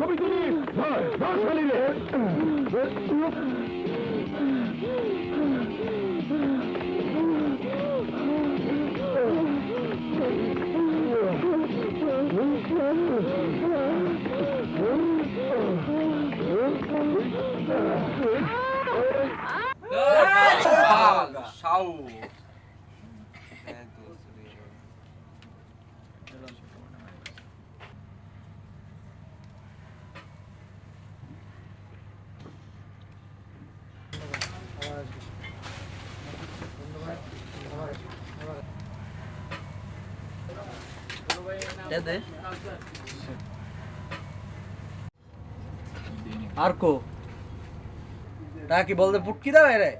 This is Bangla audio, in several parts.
ছবি ধর শালিরে সাউ আর কো তা কি বলতে পুটকি দাও রে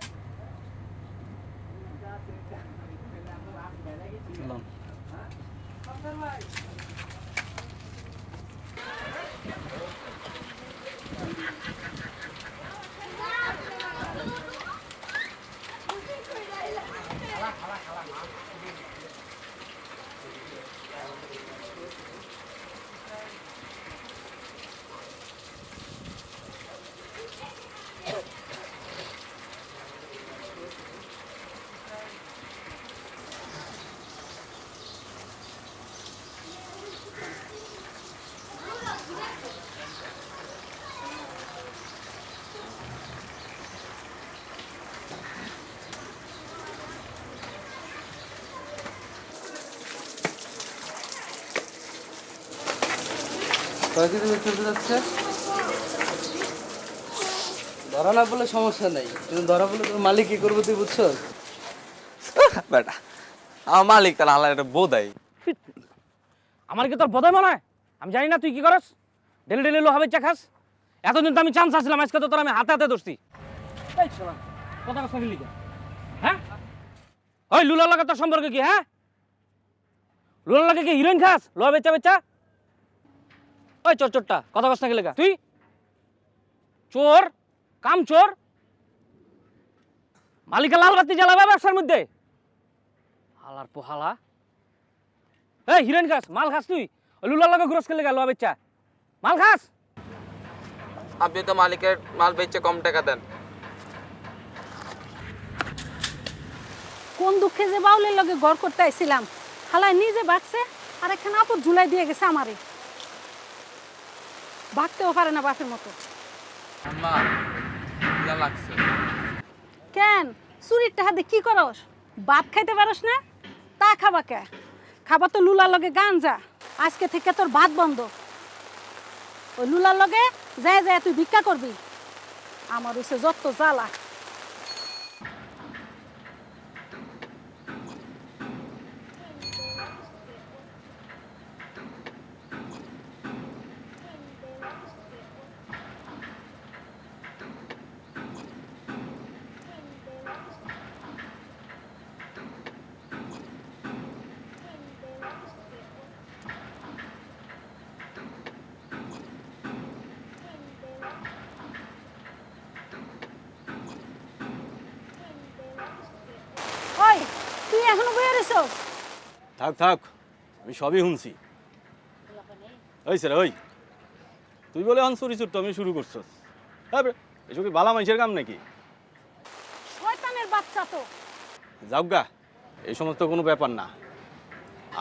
কয় কিছু চলতে যাচ্ছে? ধরা না বলে সমস্যা নেই। কিন্তু ধরা বলে তোর মালিক কি করব তুই বুঝছ? বেটা আমার মালিক তার আল্লাহ একটা বোধাই আমার কি তোর বোধয় মনে হয়? আমি জানি না তুই কি করস? ডেলি ডেলি লোহাবে চা খাস। এতদিন তো আমি চান্স আসলাম আজকে তো তোর আমি হাতে হাতে দোষছি কথা কথা বললি হ্যাঁ? ওই লুলার লাগে তোর সম্পর্কে কি হ্যাঁ? লুলার লাগে কি হিরোইন খাস? লোহা বেচা বেচা? ওই চোর চোরটা কথা কথা গেলে তুই? চোর কাম চোর? মালিকা লাল বাতি জ্বালাবে ব্যবসার মধ্যে? হালার পোহালা। এই হিরোইন খাস মাল খাস তুই? লুলার লাগে গ্রস খেলে গেল বেচা মাল খাস? আপনি তো মালিকের মাল বেচে কম টাকা দেন। কোন দুঃখে যে বাউলের লগে গড় করতে আইছিলাম হালায় নিজে বাঁচছে আর এখানে আপদ ঝুলাই দিয়ে গেছে আমারে। বাঁচতেও পারে না বাপের মতো। যা কেন? চুরির টাকা দিয়ে কি করস? ভাত খাইতে পারস না? তা খাবা কে? খাবা তো লুলার লগে গাঞ্জা। আজকে থেকে তোর ভাত বন্ধ। ওই লুলার লগে যায় যায় তুই ভিক্ষা করবি। আমার হইছে যত জ্বালা ওই তুই এখনও বইয়া রইছস থাক থাক আমি সবই শুনছি। ওই স্যার ওই। তুই বলে হন চুরি চুরতো আমি শুরু করছস হ্যাঁ এসব কি বালা মানুষের কাম নাকি? শয়তানের বাচ্চা তো। যাও গা এই সমস্ত কোনো ব্যাপার না।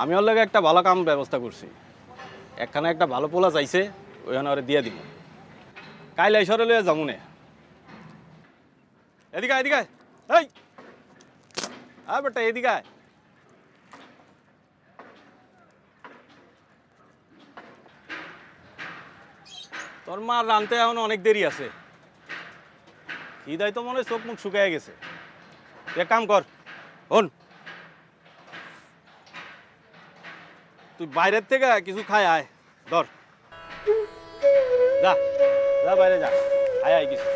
আমি ওর লাগে একটা ভালো কাম ব্যবস্থা করছি। একখানে একটা ভালো পোলা চাইছে ওইখানে ওরে দিয়ে দিব। কাইলে লইয়া যামুনে এদিকে আয়, এদিকে আয়। এই! হ্যাঁ বেটা এদিকে তোর মা রানতে এখন অনেক দেরি আছে। খিদাই তো মনে হয় চোখ মুখ শুকায় গেছে। তুই কাম কর, হন। তুই বাইরের থেকে কিছু খায় আয়, ধর। যা যা বাইরে যা, আয় আয় কিছু।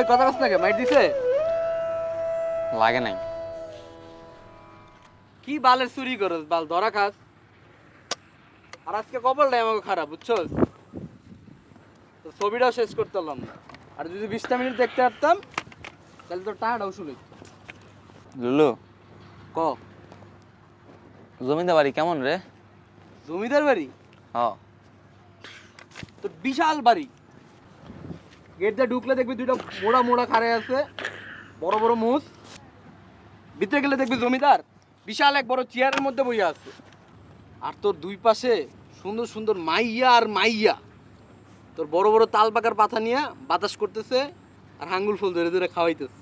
ওই কথা নাকি মাইট দিছে? লাগে নাই। কি বালের চুরি করস বাল? ধরা খাস। আর আজকে কপালটাই আমাকে খারাপ বুঝছস? তো ছবিটাও শেষ করতে পারলাম না। আর যদি বিশটা মিনিট দেখতে পারতাম তাহলে তো টাকাটাও শুনে লুলু ক? জমিদার বাড়ি কেমন রে? জমিদার বাড়ি? হ। তো বিশাল বাড়ি। গেট দিয়ে ঢুকলে দেখবি দুইটা মোড়া মোড়া খাড়ে আছে। বড় বড় মুস ভিতরে গেলে দেখবি জমিদার বিশাল এক বড় চেয়ারের মধ্যে বইয়া আছে। আর তোর দুই পাশে সুন্দর সুন্দর মাইয়া আর মাইয়া। তোর বড় বড় তাল পাকার পাতা নিয়ে বাতাস করতেছে আর হাঙ্গুল ফুল ধরে ধরে খাওয়াইতেছে।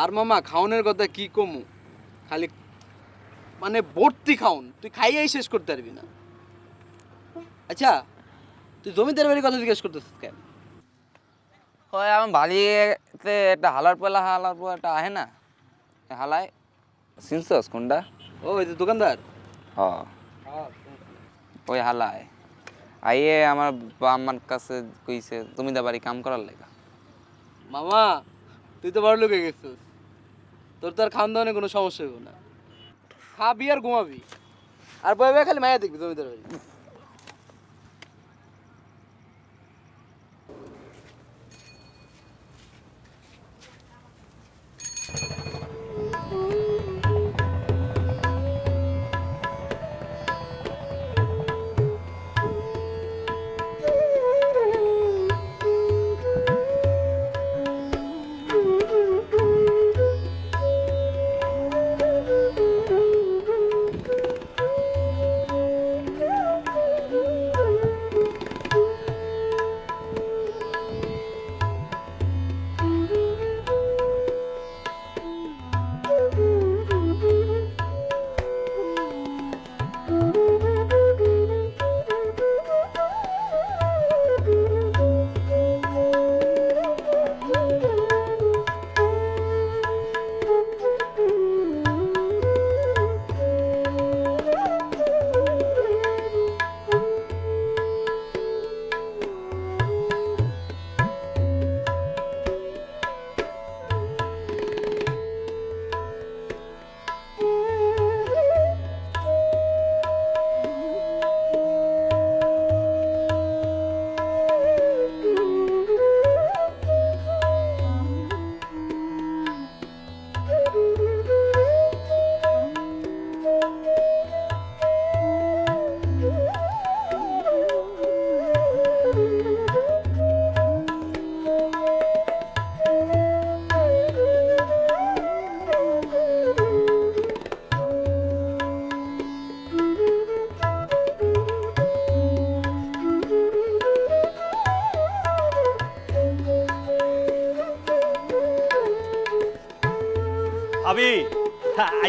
আর মামা, খাওনের কথা কি কমু? খালি মানে ভর্তি খাওন। তুই খাইয়াই শেষ করতে পারবি না। আচ্ছা তুই জমিদার বাড়ির কথা জিজ্ঞেস করতেছিস কেন? হয় আমার বাড়িতে একটা হালার পেলা হালার পোলা একটা আহে না এ হালায়। চিনছস কোনটা? ও যে দোকানদার? হ। ওই হালায়। আইয়ে আমার বা আমার কাছে কইছে জমিদার বাড়ি কাম করার লেগা। মামা তুই তো বড় লোক গেছিস। তোর তো আর খাওয়ান দাওয়ানে কোনো সমস্যা হবে না। খাবি আর ঘুমাবি। আর বয়ে খালি মায়া দেখবি জমিদার বাড়ি।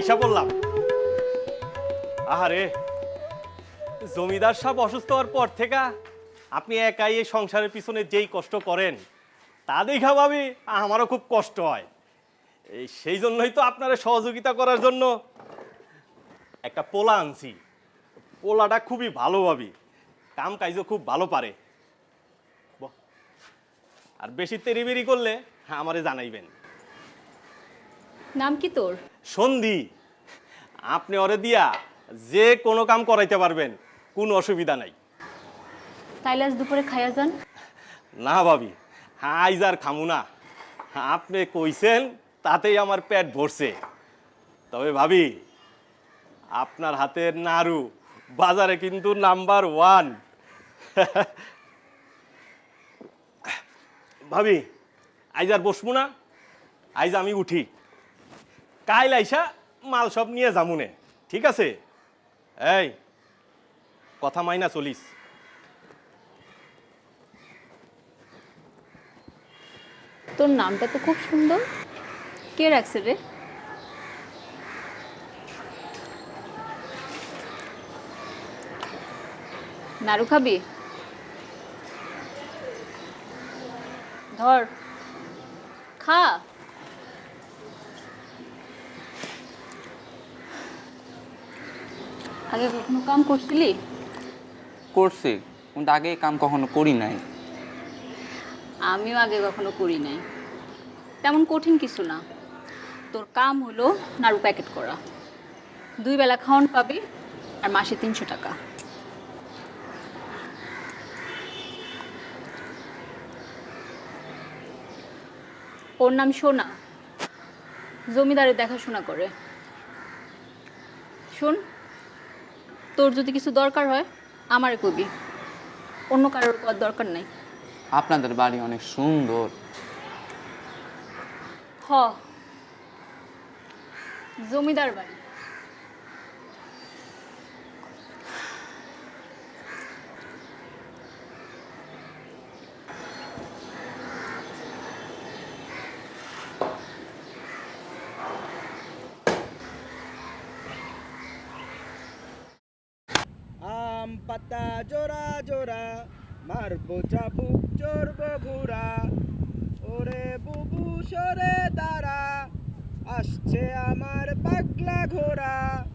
আইসা বললাম। আহারে, জমিদার সাহেব অসুস্থ হওয়ার পর থেকে আপনি একাই এই সংসারের পিছনে যেই কষ্ট করেন, তা দেখা ভাবি আমারও খুব কষ্ট হয়। এই সেই জন্যই তো আপনারা সহযোগিতা করার জন্য একটা পোলা আনছি। পোলাটা খুবই ভালো ভাবি, কাম কাজও খুব ভালো পারে। আর বেশি তেরিবেরি করলে আমারে জানাইবেন। নাম কি তোর? সন্ধি। আপনি ওরে দিয়া যে কোনো কাম করাইতে পারবেন কোনো অসুবিধা নাই। তাইলে আজ দুপুরে খাইয়া যান। না ভাবি আইজ আর খামু না। আপনি কইছেন তাতেই আমার পেট ভরছে। তবে ভাবি আপনার হাতের নাড়ু বাজারে কিন্তু নাম্বার ওয়ান। ভাবি আইজ আর বসবো না আইজ আমি উঠি। কাইল আইসা মাল সব নিয়ে যামুনে। ঠিক আছে? এই, কথা মাইনা চলিস। তোর নামটা তো খুব সুন্দর। কে রাখছে রে? নাড়ু খাবি? ধর। খা। আগে কখনো কাম করছিলি? করছি কিন্তু আগে কাম কখনো করি নাই। আমিও আগে কখনো করি নাই। তেমন কঠিন কিছু না। তোর কাম হলো নাড়ু প্যাকেট করা। দুই বেলা খাওয়ান পাবি আর মাসে তিনশো টাকা। ওর নাম সোনা। জমিদারের দেখাশোনা করে। শোন তোর যদি কিছু দরকার হয় আমারে কবি। অন্য কারোর কর দরকার নাই। আপনাদের বাড়ি অনেক সুন্দর। হ। জমিদার বাড়ি আম পাতা জোড়া জোড়া মারবো চাবুক চড়বো ঘোড়া ওরে বুবু, সরে দাঁড়া। আসছে আমার পাগলা ঘোড়া।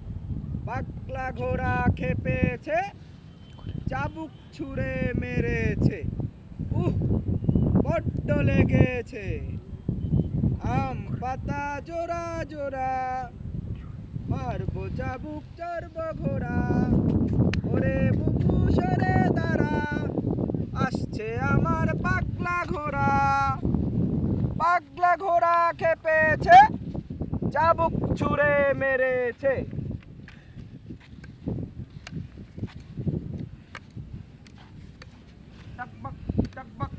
পাগলা ঘোড়া খেপেছে, চাবুক ছুঁড়ে মেরেছে। উহ, বড্ড লেগেছে। আম পাতা জোড়া জোড়া। মারবো চাবুক চড়বো ঘোড়া ওরে বুবু, সরে দাঁড়া। আসছে আমার পাগলা ঘোড়া। পাগলা ঘোড়া খেপেছে, চাবুক ছুঁড়ে মেরেছে। টকবক টকবক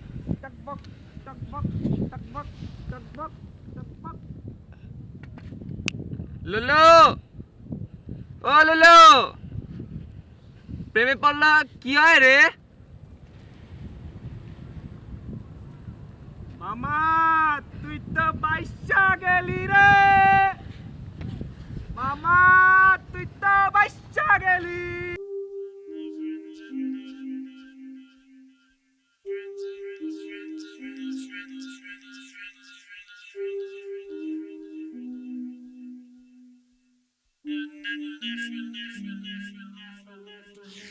টকবক টকবক টকবক টকবক টকবক লুলু! ও লুলু! প্রেমে পড়লা, কি হয় রে?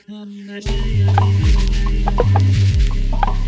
I'm not sure you're gonna be able to do it.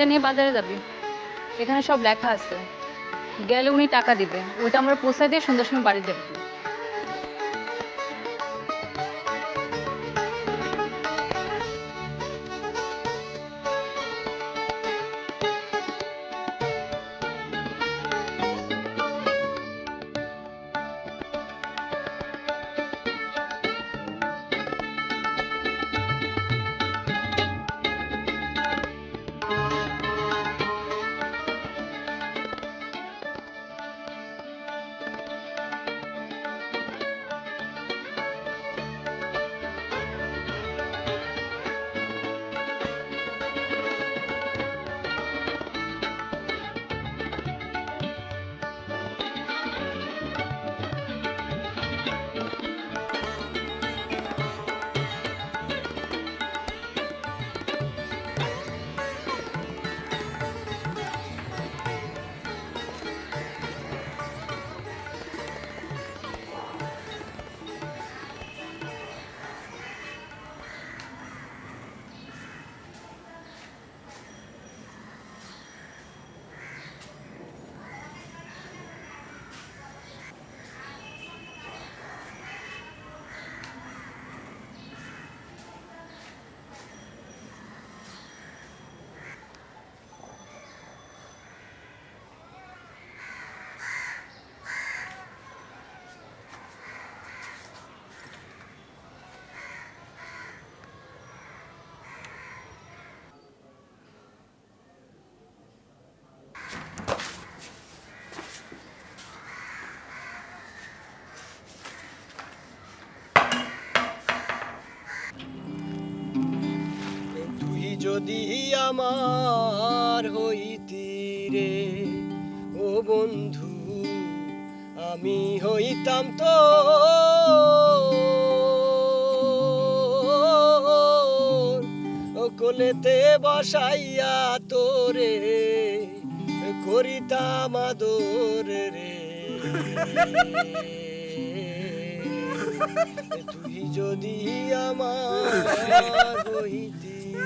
এটা নিয়ে বাজারে যাবি। এখানে সব লেখা আছে। গেলে উনি টাকা দিবে। ওইটা আমরা পৌঁছায় দিয়ে সন্ধ্যার সময় বাড়ি দেবে যদি আমার হইতি রে, ও বন্ধু, আমি হইতাম তো। কোলেতে বসাইয়া তোরে, করিতাম আদর রে। তুই যদি আমার হইতি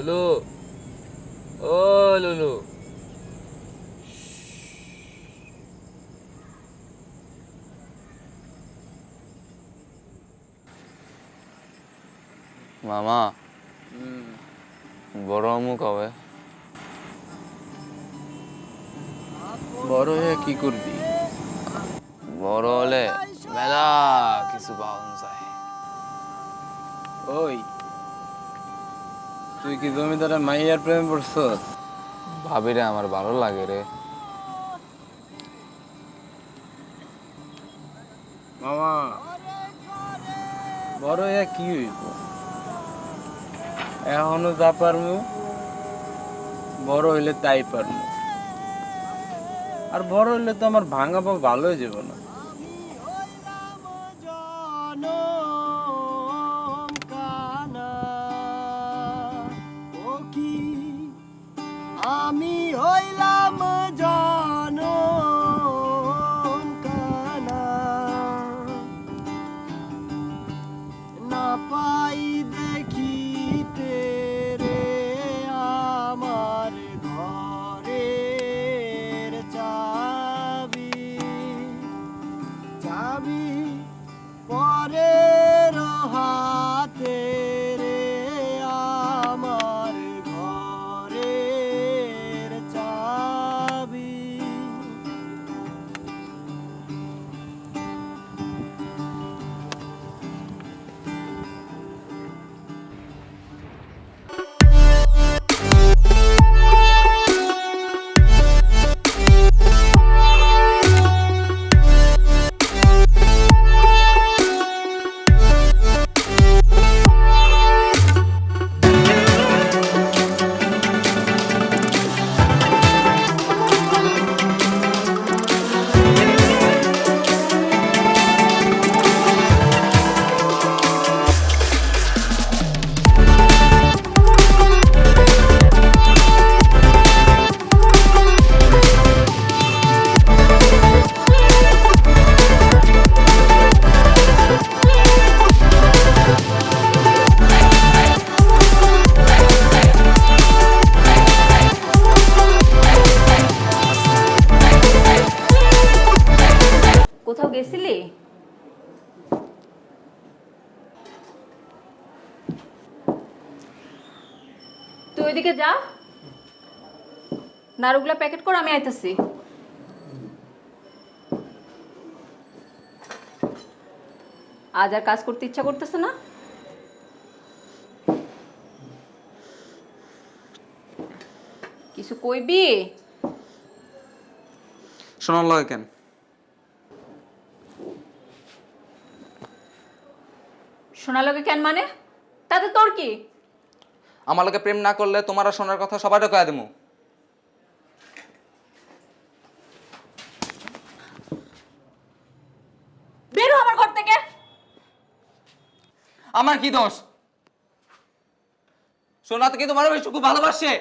Lulu. Oh, Lulu. मामा। बड़ो मु कवे बड़ो है। की कर दी बड़ोले मेला किसु बाउन साई ओई তুই কি জমিদারে মাইয়ার প্রেমে পড়ছ ভাবি রে আমার ভালো লাগে রে। মামা বড় ইয়া কি হইব? এখনও যা পারমু বড় হইলে তাই পারমু। আর বড় হইলে তো আমার ভাঙা ভালো হয়ে যাব না। ওইদিকে যা। নাড়ুগুলা প্যাকেট কর আমি আইতাছি। আজ আর কাজ করতে ইচ্ছা করতেছে না। কিছু কইবি? শোনার লাগে কেন? শোনা লোকে কেন মানে? তাতে তোর কি? আমার লোকে প্রেম না করলে তোমার শোনার কথা সবাইটা কয়ে দেবো বেরো আমার ঘর থেকে। আমার কি দোষ? সোনা তো কি তোমার বেশি খুব ভালোবাসে?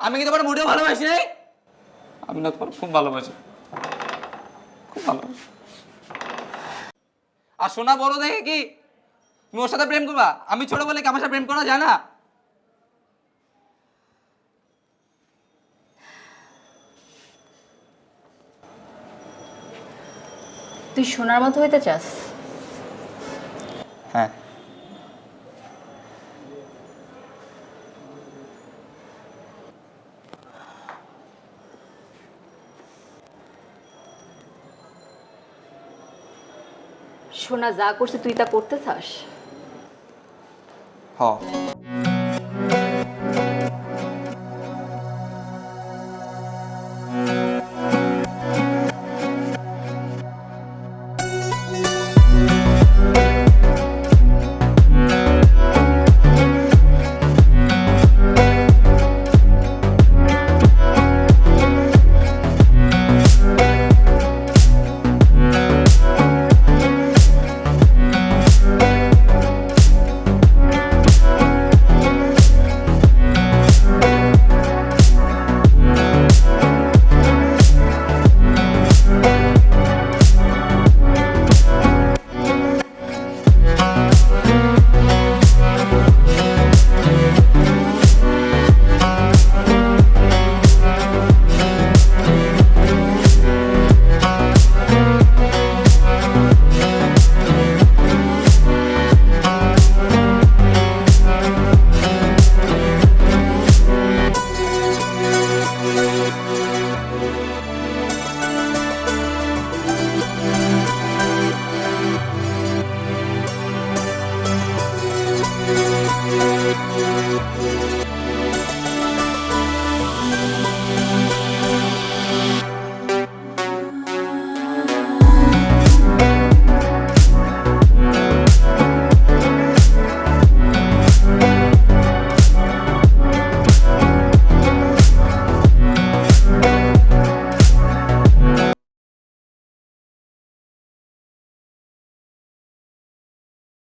আমি কি তোমার মোটেও ভালোবাসি নাই? আমি না তোমার খুব ভালোবাসি। খুব ভালোবাসি। আর সোনা বড় দেখে কি? তুমি ওর সাথে প্রেম করবা? আমি ছোট বলে কি আমার সাথে প্রেম করা যায় না? তুই সোনার মতো হইতে চাস? হ্যাঁ। সোনা যা করছে তুই তা করতে চাস? হ।